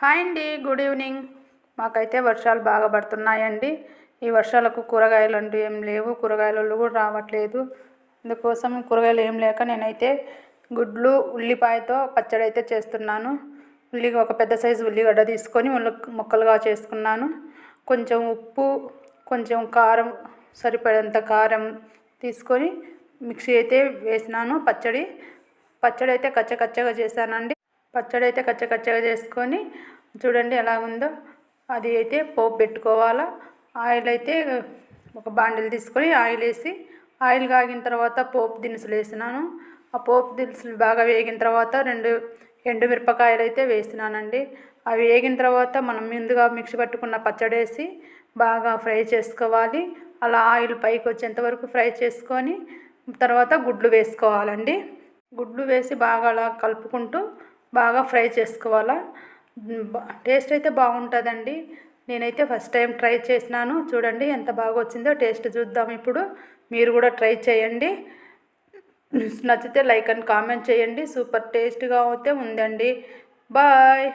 Hi అండి good evening. మాకైతే వర్షాలు బాగా పడుతున్నాయండి. ఈ వర్షాలకు కూరగాయలు అంటూ ఏం లేవు. కూరగాయలు కూడా రావట్లేదు. అందుకోసం కూరగాయలు ఏం లేక నేనైతే గుడ్లు ఉల్లిపాయతో పచ్చడి అయితే చేస్తున్నాను. ఉల్లి ఒక పెద్ద సైజు ఉల్లిగడ్డ తీసుకొని ముక్కలుగా చేసుకున్నాను. కొంచెం ఉప్పు కొంచెం కారం సరిపడేంత కారం తీసుకొని మిక్సీ అయితే వేసినాను. పచ్చడి పచ్చడి అయితే కచ్చ కచ్చగా చేశానండి. పచ్చడి అయితే కచ్చకచ్చగా చేసుకొని చూడండి ఎలా ఉందో. అది అయితే పోపు పెట్టుకోవాలా. ఆయిల్ అయితే ఒక బాండిల్ తీసుకొని ఆయిల్ వేసి ఆయిల్ కాగిన తర్వాత పోపు దినుసులు వేసినాను. ఆ పోపు దినుసులు బాగా వేగిన తర్వాత రెండు ఎండుమిరపకాయలు అయితే వేసినానండి. అవి వేగిన తర్వాత మనం ముందుగా మిక్సీ పట్టుకున్న పచ్చడి వేసి బాగా ఫ్రై చేసుకోవాలి. అలా ఆయిల్ పైకి వచ్చేంత వరకు ఫ్రై చేసుకొని తర్వాత గుడ్లు వేసుకోవాలండి. గుడ్లు వేసి బాగా అలా కలుపుకుంటూ బాగా ఫ్రై చేసుకోవాలా? టేస్ట్ అయితే బాగుంటుందండి. నేనైతే ఫస్ట్ టైం ట్రై చేసినాను. చూడండి ఎంత బాగా వచ్చిందో టేస్ట్ చూద్దాం ఇప్పుడు. మీరు కూడా ట్రై చేయండి. నచ్చితే లైక్ అండ్ కామెంట్ చేయండి. సూపర్ టేస్ట్గా అయితే ఉందండి. బాయ్!